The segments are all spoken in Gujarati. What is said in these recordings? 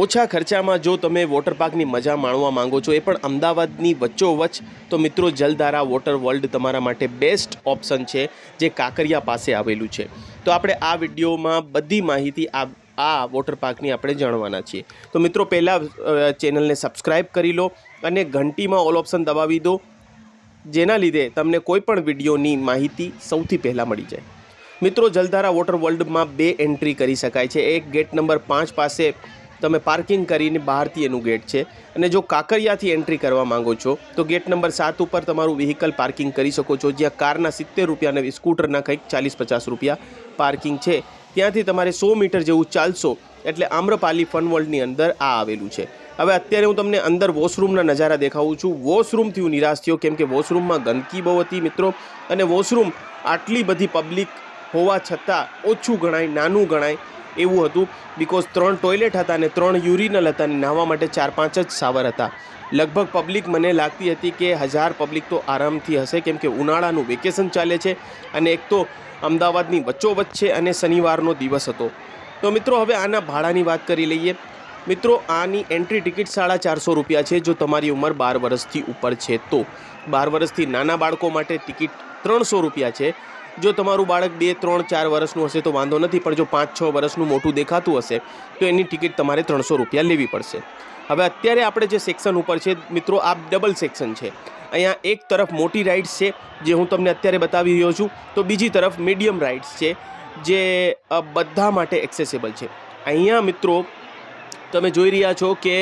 ઓછા ખર્ચામાં જો તમે વોટર પાર્કની મજા માણવા માંગો છો, એ પણ અમદાવાદની વચ્ચોવચ્ચ, તો મિત્રો જલધારા વોટર વર્લ્ડ તમારા માટે બેસ્ટ ઓપ્શન છે, જે કાંકરિયા પાસે આવેલું છે. તો આપણે આ વિડીયોમાં બધી માહિતી આ આ વોટર પાર્કની આપણે જાણવાના છીએ. તો મિત્રો પહેલાં ચેનલને સબસ્ક્રાઈબ કરી લો અને ઘંટીમાં ઓલ ઓપ્શન દબાવી દો, જેના લીધે તમને કોઈ પણ વિડીયોની માહિતી સૌથી પહેલાં મળી જાય. મિત્રો જલધારા વોટર વર્લ્ડમાં બે એન્ટ્રી કરી શકાય છે. એક ગેટ નંબર પાંચ પાસે તમે પાર્કિંગ કરીને બહારથી એનું ગેટ છે. અને જો કાંકરિયાથી એન્ટ્રી કરવા માંગો છો, તો ગેટ નંબર સાત ઉપર તમારું વ્હીકલ પાર્કિંગ કરી શકો છો, જ્યાં કારના સિત્તેર રૂપિયા અને સ્કૂટરના કંઈક ચાલીસ પચાસ રૂપિયા પાર્કિંગ છે. ત્યાંથી તમારે સો મીટર જેવું ચાલશો, એટલે આમ્રપાલી ફન વર્લ્ડની અંદર આ આવેલું છે. હવે અત્યારે હું તમને અંદર વોશરૂમના નજારા દેખાવું છું. વોશરૂમથી હું નિરાશ થયો, કેમ કે વોશરૂમમાં ગંદકી બહુ હતી મિત્રો, અને વોશરૂમ આટલી બધી પબ્લિક હોવા છતાં ઓછું ગણાય, નાનું ગણાય. એવું હતું બિકોઝ ત્રણ ટોયલેટ હતા અને ત્રણ યુરિનલ હતા અને નાહવા માટે ચાર પાંચ જ સાવર હતા. લગભગ પબ્લિક મને લાગતી હતી કે હજાર પબ્લિક તો આરામથી હશે કેમ કે ઉનાળાનું વેકેશન ચાલે છે અને એક તો અમદાવાદની વચ્ચોવચ્ચ છે અને શનિવારનો દિવસ હતો. તો મિત્રો, હવે આના ભાડાની વાત કરી લઈએ. મિત્રો, આની એન્ટ્રી ટિકિટ સાડા ચારસો રૂપિયા છે, જો તમારી ઉંમર બાર વર્ષથી ઉપર છે તો. બાર વર્ષથી નાના બાળકો માટે ટિકિટ ત્રણસો રૂપિયા છે. જો તમારું બાળક બે, ત્રણ, ચાર વર્ષનું હશે તો વાંધો નથી, પણ જો પાંચ, છ વર્ષનું મોટું દેખાતું હશે, તો એની ટિકિટ તમારે ત્રણસો રૂપિયા લેવી પડશે. હવે અત્યારે આપણે જે સેક્શન ઉપર છે, મિત્રો, આ ડબલ સેક્શન છે. અહીંયા એક તરફ મોટી રાઇડ્સ છે, જે હું તમને અત્યારે બતાવી રહ્યો છું, તો બીજી તરફ મીડિયમ રાઇડ્સ છે, જે બધા માટે એક્સેસેબલ છે. અહીંયા, મિત્રો, તમે જોઈ રહ્યા છો કે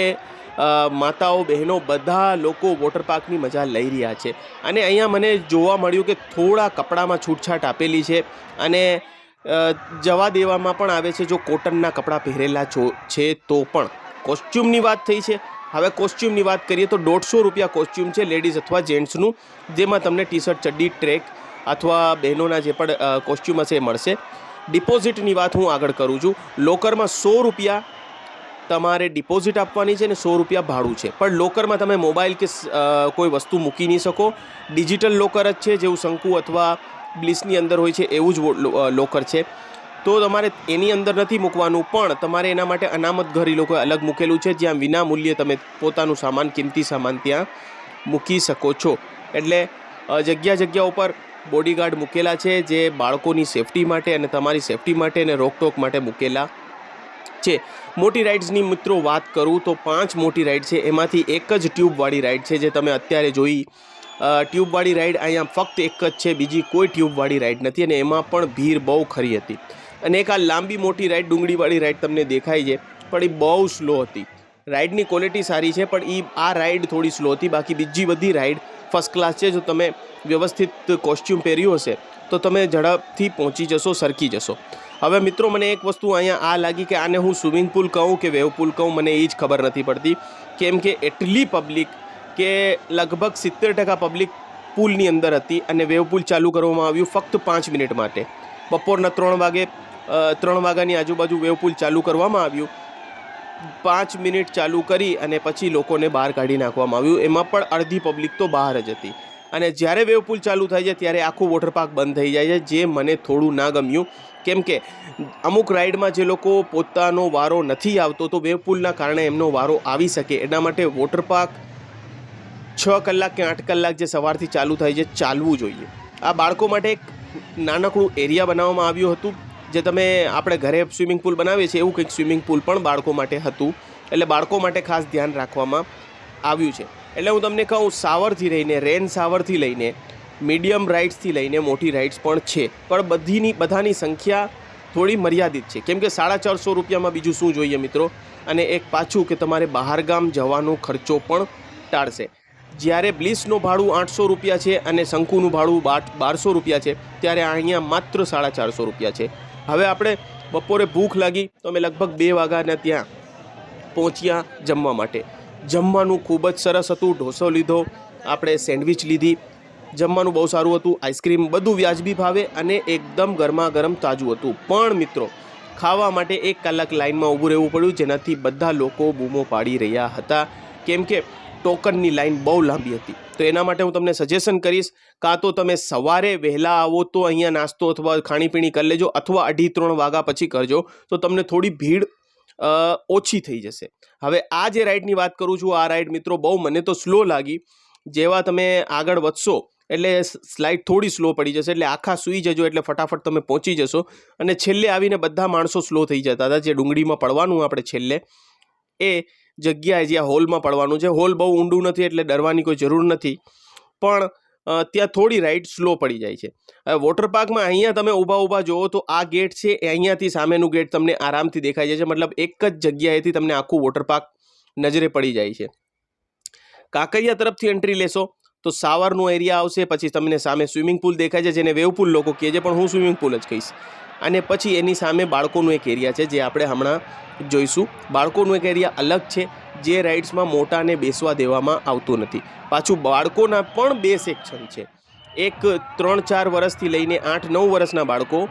માતાઓ, બહેનો બધા લોકો વોટર પાર્કની મજા લઈ રહ્યા છે. અને અહીંયા મને જોવા મળ્યું કે થોડા કપડામાં છૂટછાટ આપેલી છે અને જવા દેવામાં પણ આવે છે જો કોટનના કપડાં પહેરેલા છો તો પણ. કોસ્ચ્યુમની વાત થઈ છે. હવે કોસ્ચ્યુમની વાત કરીએ તો દોઢસો રૂપિયા કોસ્ચ્યુમ છે લેડીઝ અથવા જેન્ટ્સનું, જેમાં તમને ટી શર્ટ ચડ્ડી, ટ્રેક અથવા બહેનોના જે પણ કોસ્ચ્યુમ હશે એ મળશે. ડિપોઝિટની વાત હું આગળ કરું છું. લોકરમાં સો રૂપિયા તમારે ડિપોઝિટ આપવાની છે ને સો રૂપિયા ભાડું છે. પણ લોકરમાં તમે મોબાઈલ કે કોઈ વસ્તુ મૂકી નહીં શકો. ડિજિટલ લોકર જ છે, જેવું શંકુ અથવા બ્લિસની અંદર હોય છે, એવું જ લોકર છે. તો તમારે એની અંદર નથી મૂકવાનું, પણ તમારે એના માટે અનામત ઘર એ લોકોએ અલગ મૂકેલું છે, જ્યાં વિના મૂલ્યે તમે પોતાનું સામાન, કિંમતી સામાન ત્યાં મૂકી શકો છો. એટલે જગ્યા જગ્યા ઉપર બોડીગાર્ડ મૂકેલા છે, જે બાળકોની સેફટી માટે અને તમારી સેફટી માટે અને રોકટોક માટે મૂકેલા છે. મોટી રાઇડ્સની મિત્રો વાત કરું તો પાંચ મોટી રાઇડ છે. એમાંથી એક જ ટ્યુબવાળી રાઇડ છે જે તમે અત્યારે જોઈ ટ્યુબવાળી રાઇડ અહીંયા ફક્ત એક જ છે. બીજી કોઈ ટ્યુબવાળી રાઇડ નથી અને એમાં પણ ભીડ બહુ ખરી હતી. અને એક આ લાંબી મોટી રાઇડ, ડુંગળીવાળી રાઇડ તમને દેખાય છે, પણ એ બહુ સ્લો હતી. રાઇડની ક્વોલિટી સારી છે, પણ એ આ રાઇડ થોડી સ્લો હતી. બાકી બીજી બધી રાઇડ ફર્સ્ટ ક્લાસ છે. જો તમે વ્યવસ્થિત કોસ્ચ્યુમ પહેર્યું હશે, તો તમે ઝડપથી પહોંચી જશો, સરકી જશો. હવે મિત્રો, મને એક વસ્તુ અહીંયા આ લાગી કે આને હું સ્વિમિંગ પુલ કહું કે વેવ પુલ કહું, મને એ જ ખબર નથી પડતી. કેમ કે એટલી પબ્લિક કે લગભગ સિત્તેર ટકા પબ્લિક પુલની અંદર હતી અને વેવ પુલ ચાલુ કરવામાં આવ્યું ફક્ત પાંચ મિનિટ માટે. બપોરના ત્રણ વાગે ત્રણ વાગ્યાની આજુબાજુ વેવ પુલ ચાલુ કરવામાં આવ્યું. પાંચ મિનિટ ચાલુ કરી અને પછી લોકોને બહાર કાઢી નાખવામાં આવ્યું. એમાં પણ અડધી પબ્લિક તો બહાર જ હતી. અને જ્યારે વેવ પુલ ચાલુ થાય છે ત્યારે આખું વોટર પાર્ક બંધ થઈ જાય છે, જે મને થોડું ના ગમ્યું. કેમ કે અમુક રાઇડમાં જે લોકો પોતાનો વારો નથી આવતો, તો વેવ પુલના કારણે એમનો વારો આવી શકે. એના માટે વોટર પાર્ક છ કલાક કે આઠ કલાક જે સવારથી ચાલુ થાય છે, ચાલવું જોઈએ. આ બાળકો માટે એક નાનકડું એરિયા બનાવવામાં આવ્યું હતું, જે તમે આપણે ઘરે સ્વિમિંગ પુલ બનાવીએ છીએ, એવું કંઈક સ્વિમિંગ પુલ પણ બાળકો માટે હતું. એટલે બાળકો માટે ખાસ ધ્યાન રાખવામાં આવ્યું છે. એટલે હું તમને કહું, સાવરથી લઈને રેન સાવરથી લઈને, મીડિયમ રાઇડ્સથી લઈને મોટી રાઇડ્સ પણ છે. પણ બધીની, બધાની સંખ્યા થોડી મર્યાદિત છે. કેમ કે સાડા ચારસો રૂપિયામાં બીજું શું જોઈએ મિત્રો? અને એક પાછું કે તમારે બહારગામ જવાનો ખર્ચો પણ ટાળશે. જ્યારે બ્લિસનું ભાડું આઠસો રૂપિયા છે અને શંકુનું ભાડું બાટ, બારસો રૂપિયા છે, ત્યારે અહીંયા માત્ર સાડા ચારસો રૂપિયા છે. હવે આપણે બપોરે ભૂખ લાગી, તો અમે લગભગ બે વાગ્યાના ત્યાં પહોંચ્યા જમવા માટે. જમવાનું ખૂબ જ સરસ હતું. ઢોસો લીધો, આપણે સેન્ડવિચ લીધી. જમવાનું બહુ સારું હતું. આઈસ્ક્રીમ બધું વ્યાજબી ભાવે અને એકદમ ગરમા ગરમ તાજું હતું. પણ મિત્રો, ખાવા માટે એક કલાક લાઇનમાં ઊભું રહેવું પડ્યું, જેનાથી બધા લોકો બૂમો પાડી રહ્યા હતા. કેમ કે ટોકનની લાઈન બહુ લાંબી હતી. તો એના માટે હું તમને સજેશન કરીશ, કાં તો તમે સવારે વહેલા આવો તો અહીંયા નાસ્તો અથવા ખાણીપીણી કરી લેજો, અથવા અઢી ત્રણ વાગ્યા પછી કરજો. તો તમને થોડી ભીડ ઓછી થઈ જશે. હવે આ જે રાઈડની વાત કરું છું, આ રાઇડ મિત્રો બહુ મને તો સ્લો લાગી. જેવા તમે આગળ વધશો, એટલે સ્લાઇડ થોડી સ્લો પડી જશે, એટલે આખા સૂઈ જજો, એટલે ફટાફટ તમે પહોંચી જશો. અને છેલ્લે આવીને બધા માણસો સ્લો થઈ જતા હતા, જે ડુંગળીમાં પડવાનું આપણે છેલ્લે. એ જગ્યાએ જ્યાં હોલમાં પડવાનું છે. હોલ બહુ ઊંડું નથી, એટલે ડરવાની કોઈ જરૂર નથી. પણ ત્યાં થોડી રાઈડ સ્લો પડી જાય છે. વોટર પાર્કમાં અહીંયા તમે ઊભા ઊભા જુઓ તો આ ગેટ છે એ અહીંયાથી સામેનું ગેટ તમને આરામથી દેખાઈ જાય છે. મતલબ એક જ જગ્યાએથી તમને આખું વોટર પાર્ક નજરે પડી જાય છે. કાંકરિયા તરફથી એન્ટ્રી લેશો તો સાવરનો એરિયા આવશે, પછી તમને સામે સ્વિમિંગ પુલ દેખાય છે, જેને વેવ પુલ લોકો કહે છે, પણ હું સ્વિમિંગ પુલ જ કહીશ. અને પછી એની સામે બાળકોનું એક એરિયા છે, જે આપણે હમણાં જોઈશું. બાળકોનું એક એરિયા અલગ છે જે રાઇડ્સમાં મોટાને બેસવા દેવામાં આવતું નથી. પાછું બાળકોના પણ બે સેક્શન છે. એક ત્રણ ચાર વર્ષથી લઈને આઠ નવ વર્ષના બાળકો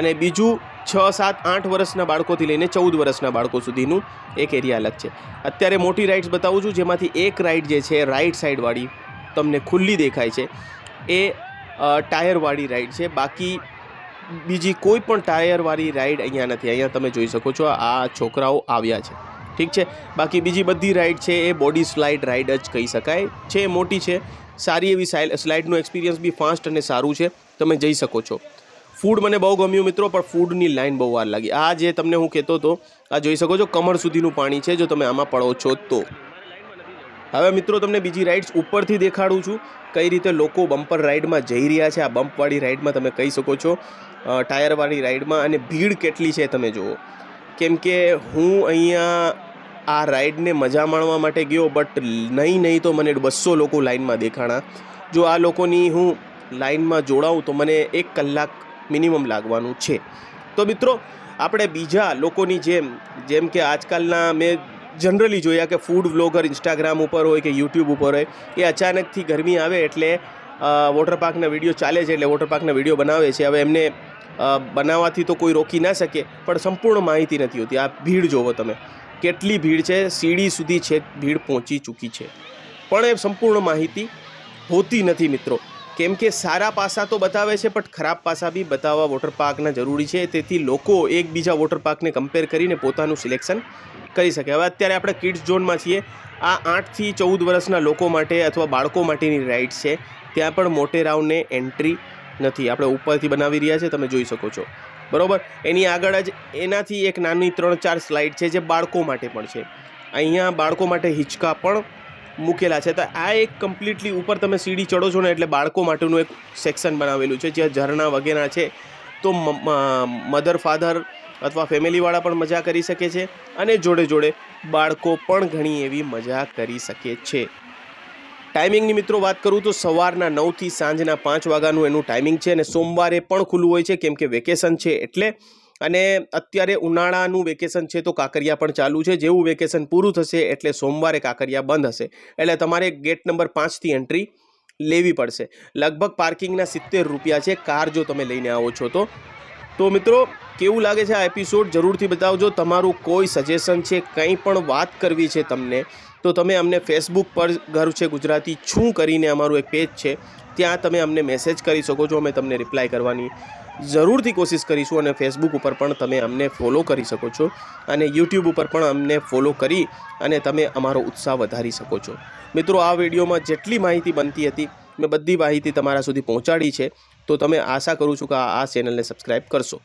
અને બીજું છ સાત આઠ વર્ષના બાળકોથી લઈને ચૌદ વર્ષના બાળકો સુધીનું એક એરિયા અલગ છે. અત્યારે મોટી રાઇડ્સ બતાવું છું, જેમાંથી એક રાઇડ જે છે, રાઇટ સાઈડવાળી તમને ખુલ્લી દેખાય છે. એ ટાયરવાળી રાઈડ છે. બાકી બીજી કોઈ પણ ટાયરવાળી રાઇડ અહીંયા નથી. અહીંયા તમે જોઈ શકો છો, આ છોકરાઓ આવ્યા છે. ઠીક છે? બાકી બીજી બધી રાઈડ છે, એ બોડી સ્લાઇડ રાઈડ જ કહી શકાય. છે મોટી છે. સારી એવી સ્લાઇડનું એક્સપિરિયન્સ બી ફાસ્ટ અને સારું છે. તમે જઈ શકો છો. ફૂડ મને બહુ ગમ્યું મિત્રો, પણ ફૂડની લાઈન બહુ વાર લાગી. આ જે તમને હું કહેતો હતો, આ જોઈ શકો છો, કમર સુધીનું પાણી છે, જો તમે આમાં પડો છો તો. હવે મિત્રો, તમને બીજી રાઇડ્સ ઉપરથી દેખાડું છું. કઈ રીતે લોકો બમ્પર રાઇડમાં જઈ રહ્યા છે. આ બમ્પવાળી રાઇડમાં તમે કહી શકો છો. ટાયરવાળી રાઇડમાં અને ભીડ કેટલી છે, તમે જુઓ. કેમ કે હું અહીંયા આ રાઇડને મજા માણવા માટે ગયો, બટ નહીં નહીં તો મને બસો લોકો લાઇનમાં દેખાણા. જો આ લોકોની હું લાઇનમાં જોડાઉં તો મને એક કલાક મિનિમમ લાગવાનું છે. તો મિત્રો, આપણે બીજા લોકોની જેમ જેમ કે આજકાલના મેં જનરલી જોયા કે ફૂડ વ્લોગર ઇન્સ્ટાગ્રામ ઉપર હોય કે યુટ્યુબ ઉપર હોય, એ અચાનકથી ગરમી આવે એટલે વોટર પાર્કના વીડિયો ચાલે છે એટલે વોટર પાર્કના વીડિયો બનાવે છે. હવે એમને બનાવવાથી તો કોઈ રોકી ના શકે, પણ સંપૂર્ણ માહિતી નથી હોતી. આ ભીડ જોવો તમે. કેટલી ભીડ છે? સીડી સુધી છે, ભીડ પહોંચી ચૂકી છે. પણ એ સંપૂર્ણ માહિતી હોતી નથી મિત્રો. કેમ કે સારા પાસા તો બતાવે છે, પણ ખરાબ પાસા બી બતાવવા વોટર પાર્કના જરૂરી છે. તેથી લોકો એકબીજા વોટર પાર્કને કમ્પેર કરીને પોતાનું સિલેક્શન કરી શકે. હવે અત્યારે આપણે કિડ્સ ઝોનમાં છીએ. આ આઠથી ચૌદ વર્ષના લોકો માટે અથવા બાળકો માટેની રાઇડ છે. ત્યાં પણ મોટેરાવને એન્ટ્રી નથી. આપણે ઉપરથી બનાવી રહ્યા છે, તમે જોઈ શકો છો. બરોબર? એની આગળ જ એનાથી એક નાની ત્રણ ચાર સ્લાઇડ છે જે બાળકો માટે પણ છે. અહીંયા બાળકો માટે હિંચકા પણ મૂકેલા છે. તો આ એક કમ્પ્લીટલી ઉપર તમે સીડી ચડો છો ને એટલે બાળકો માટેનું એક સેક્શન બનાવેલું છે, જ્યાં ઝરણા વગેરે છે. તો મધર, ફાધર અથવા ફેમિલીવાળા પણ મજા કરી શકે છે અને જોડે જોડે બાળકો પણ ઘણી એવી મજા કરી શકે છે. ટાઈમિંગની મિત્રો વાત કરું તો સવારના નવથી સાંજના પાંચ વાગ્યાનું એનું ટાઈમિંગ છે અને સોમવારે પણ ખુલ્લું હોય છે, કેમ કે વેકેશન છે એટલે. અને અત્યારે ઉનાળાનું વેકેશન છે તો કાંકરિયા પણ ચાલુ છે, જેવું વેકેશન પૂરું થશે એટલે સોમવારે કાંકરિયા બંધ હશે. એટલે તમારે ગેટ નંબર પાંચથી એન્ટ્રી લેવી પડશે. લગભગ પાર્કિંગના સિત્તેર રૂપિયા છે, કાર જો તમે લઈને આવો છો તો. તો મિત્રો, કેવું લાગે છે આ એપિસોડ જરૂરથી બતાવજો. તમારું કોઈ સજેશન છે, કંઈ પણ વાત કરવી છે તમને, તો તમે અમને ફેસબુક પર ઘર છે ગુજરાતી છું કરીને અમારું એક પેજ છે, ત્યાં તમે અમને મેસેજ કરી શકો છો, અમે તમને રિપ્લાય કરવાની જરૂરથી કોશિશ કરીશું અને ફેસબુક ઉપર પણ તમે અમને ફોલો કરી શકો છો અને યુટ્યુબ ઉપર પણ અમને ફોલો કરી અને તમે અમારો ઉત્સાહ વધારી શકો છો. મિત્રો, આ વિડીયોમાં જેટલી માહિતી બનતી હતી, મેં બધી માહિતી તમારા સુધી પહોંચાડી છે. તો તમે આશા કરું છું કે આ ચેનલને સબસ્ક્રાઈબ કરશો.